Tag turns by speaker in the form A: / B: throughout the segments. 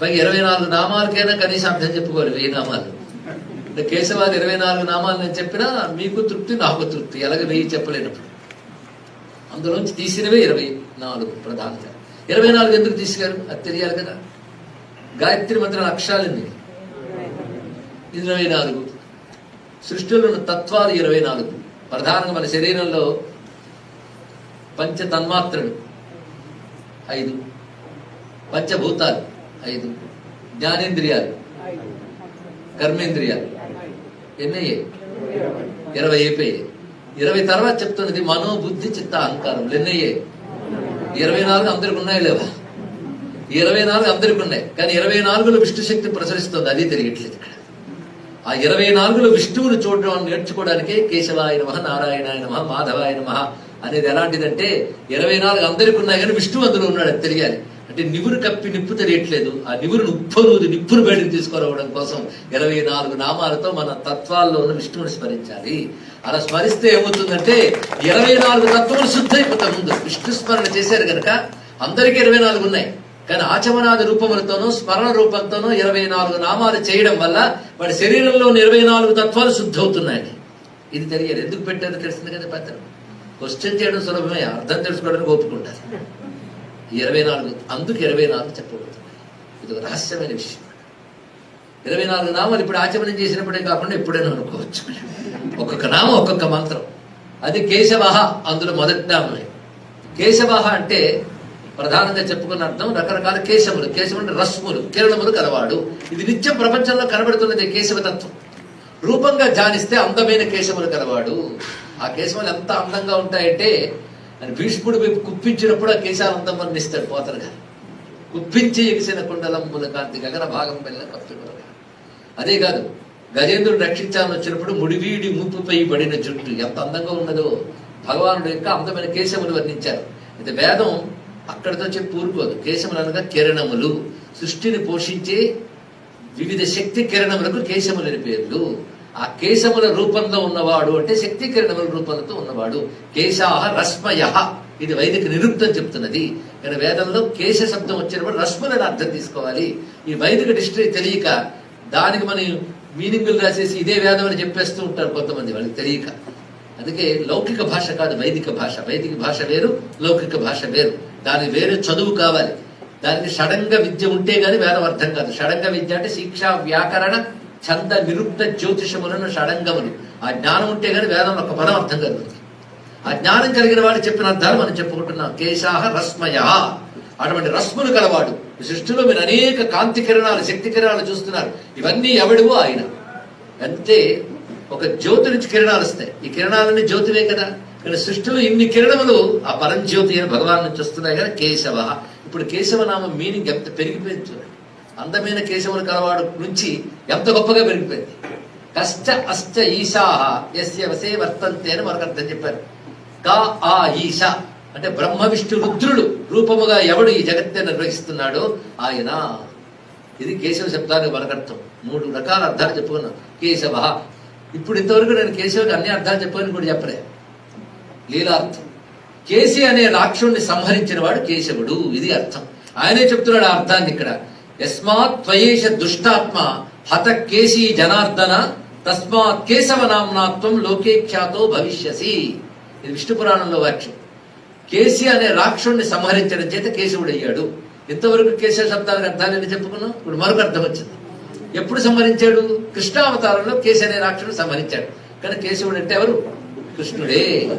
A: పైగా ఇరవై నాలుగు నామాలకైనా కనీసం అర్థం చెప్పుకోరు వెయ్యి నామాలు. అంటే కేశవాది ఇరవై నాలుగు నామాలు నేను చెప్పినా మీకు తృప్తి నాకు తృప్తి. అలాగే వెయ్యి చెప్పలేనప్పుడు. అందులోంచి తీసినవే ఇరవై నాలుగు ప్రధానంగా ఇరవై నాలుగు ఎందుకు తీసారు అది తెలియాలి కదా. గాయత్రి మంత్రం అక్షరాలు ఎన్ని? ఇరవై నాలుగు. సృష్టిలో ఉన్న తత్వాలు ఇరవై నాలుగు. ప్రధానంగా మన శరీరంలో పంచ తన్మాత్రలు ఐదు. పంచభూతాలు. ఐదు. జ్ఞానేంద్రియాలు. కర్మేంద్రియాలు. ఎన్నయ్యాయి ఇరవై అయిపోయాయి ఇరవై తర్వాత చెప్తున్నది మనో బుద్ధి చిత్త అహంకారములు ఎన్నయ్యాయి ఇరవై నాలుగు అందరికి ఉన్నాయి లేవా? ఇరవై నాలుగు అందరికి ఉన్నాయి. కానీ ఇరవై నాలుగులో విష్ణు శక్తి ప్రసరిస్తుంది. అది తెలియట్లేదు ఇక్కడ. ఆ ఇరవై నాలుగులో విష్ణువుని చూడడం నేర్చుకోవడానికే కేశవాయ నమ నారాయణాయ నమ మాధవాయ నమ అనేది ఎలాంటిదంటే ఇరవై నాలుగు అందరికి ఉన్నాయి కానీ విష్ణువు అందులో ఉన్నాడు. అది తెలియాలి. అంటే నివురు కప్పి నిప్పు తెలియట్లేదు ఆ నివురును ఉప్పనూది నిప్పును బయటకు తీసుకురావడం కోసం ఇరవై నాలుగు నామాలతో మన తత్వాల్లో ఉన్న విష్ణువుని స్మరించాలి. అలా స్మరిస్తే ఏమవుతుందంటే ఇరవై నాలుగు తత్వములు శుద్ధ ముందు. విష్ణు స్మరణ చేశారు కనుక అందరికీ ఇరవై నాలుగు ఉన్నాయి. కానీ ఆచమనాది రూపములతోనూ స్మరణ రూపంతోనూ ఇరవై నాలుగు నామాలు చేయడం వల్ల వాడి శరీరంలో ఉన్న ఇరవై నాలుగు తత్వాలు శుద్ధవుతున్నాయండి ఇది తెలియదు. ఎందుకు పెట్టారో తెలిసింది కదా పత్రం. క్వశ్చన్ చేయడం సులభమే. అర్థం తెలుసుకోవడానికి ఒప్పుకుంటారు. ఇరవై నాలుగు అందుకు ఇరవై నాలుగు చెప్పబడుతుంది. ఇది ఒక రహస్యమైన విషయం. ఇరవై నాలుగు నామాలు ఇప్పుడు ఆచమనం చేసినప్పుడే కాకుండా ఎప్పుడైనా అనుకోవచ్చు. ఒక్కొక్క నామం ఒక్కొక్క మంత్రం. అది కేశవహ అందులో మొదటి నామమే. కేశవహ అంటే ప్రధానంగా చెప్పుకున్న అర్థం రకరకాల కేశములు కేశములు అంటే రస్ములు కిరణములు కలవాడు. ఇది నిత్యం ప్రపంచంలో కనబడుతున్నది కేశవతత్వం రూపంగా ధ్యానిస్తే అందమైన కేశములు కలవాడు. ఆ కేశములు ఎంత అందంగా ఉంటాయంటే అని భీష్ముడు వైపు కుప్పించినప్పుడు ఆ కేశాలు అందం వర్ణిస్తాడు గారు కుప్పించి ఎగిసిన కుండలంబుల కాంతి గగన భాగం వెళ్ళ కప్పిమలుగా అదే కాదు గజేంద్రుడు రక్షించాలని వచ్చినప్పుడు ముడివీడి ముప్పుపై పడిన జుట్టు ఎంత అందంగా ఉన్నదో భగవానుడు యొక్క అందమైన కేశములు వర్ణించారు. అయితే వేదం అక్కడితో చెప్పి ఊరుకోదు. కేశములు అనగా కిరణములు. సృష్టిని పోషించే వివిధ శక్తి కిరణములకు కేశములని పేర్లు. ఆ కేశముల రూపంలో ఉన్నవాడు అంటే శక్తి కిరణముల రూపంతో ఉన్నవాడు. కేశాహ రస్మయ. ఇది వైదిక నిరుక్తం చెప్తున్నది. కానీ వేదంలో కేశ శబ్దం వచ్చినప్పుడు రశ్మలను అర్థం తీసుకోవాలి. ఈ వైదిక డిస్టరీ తెలియక దానికి మనం మీనింగులు రాసేసి ఇదే వేదం అని చెప్పేస్తూ ఉంటారు కొంతమంది వాళ్ళకి తెలియక. అందుకే లౌకిక భాష కాదు వైదిక భాష. వైదిక భాష వేరు లౌకిక భాష వేరు. దాని వేరే చదువు కావాలి. దానికి షడంగ విద్య ఉంటే గాని వేదం అర్థం కాదు. షడంగ విద్య అంటే శిక్ష వ్యాకరణ ఛంద నిరుక్త జ్యోతిషములను షడంగములు. ఆ జ్ఞానం ఉంటే గాని వేదం ఒక పదం అర్థం కలుగుతుంది ఆ జ్ఞానం కలిగిన వాడు చెప్పిన అర్థాలు మనం చెప్పుకుంటున్నాం. కేశాహ రస్మయ. అటువంటి రస్ములు కలవాడు సృష్టిలో మీరు అనేక కాంతి కిరణాలు శక్తి కిరణాలు చూస్తున్నారు. ఇవన్నీ ఎవడివో ఆయన. అంతే ఒక జ్యోతి నుంచి కిరణాలు వస్తాయి. ఈ కిరణాలన్నీ జ్యోతివే కదా. కానీ సృష్టిలో ఇన్ని కిరణములు ఆ పరంజ్యోతి అని భగవాన్ నుంచి వస్తున్నాయి కదా కేశవ ఇప్పుడు కేశవ నామం మీనింగ్ ఎంత పెరిగిపోయింది చూడండి. అందమైన కేశవులు కలవాడు నుంచి ఎంత గొప్పగా పెరిగిపోయింది. కష్ట అష్ట ఈశాహ ఎస్య వసే వర్తంతే అని మనకు అర్థం చెప్పారు. కా ఆ ఈశ అంటే బ్రహ్మ విష్ణు రుద్రుడు రూపముగా ఎవడు ఈ జగత్తే నిర్వహిస్తున్నాడో ఆయన. ఇది కేశవ శబ్దానికి మనకర్థం మూడు రకాల అర్థాలు చెప్పుకున్నాం. కేశవ. ఇప్పుడు ఇంతవరకు నేను కేశవుకి అన్ని అర్థాలు చెప్పని కూడా చెప్పలే. లీలార్థం కేసి అనే రాక్షుణ్ణి సంహరించిన వాడు కేశవుడు. ఇది అర్థం. ఆయనే చెప్తున్నాడు ఆ అర్థాన్ని ఇక్కడ. యస్మాత్ త్వయేష దుష్టాత్మ హత కేశీ జనార్దన తస్మాత్ కేశవ నామ్నాత్వం లోకే ఖ్యాతో భవిష్యసి. ఇది విష్ణు పురాణంలో వాక్యం కేసి అనే రాక్షుణ్ణి సంహరించడం చేత కేశవుడు అయ్యాడు ఇంతవరకు కేశవ శబ్దానికి అర్థాలని చెప్పుకున్నాం? ఇప్పుడు మరొక అర్థం వచ్చింది. ఎప్పుడు సంహరించాడు? కృష్ణావతారంలో కేసి అనే రాక్షుడు సంహరించాడు. కానీ కేశవుడు అంటే ఎవరు? కృష్ణుడే.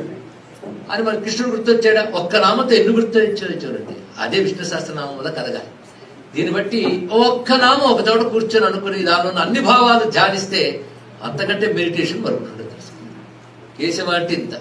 A: అని మరి కృష్ణుడు గుర్తొచ్చాడా? ఒక్క నామంతో ఎన్ని గుర్తొచ్చాడో చూడండి. అదే విష్ణు సహస్రనామం వల్ల కలగాలి. దీన్ని బట్టి ఒక్క నామం ఒక చోట కూర్చొని అనుకుని దానిలో అన్ని భావాలు ధ్యానిస్తే అంతకంటే మెడిటేషన్ మరొకటి ఉండదు. కేశవ అంటే ఇంత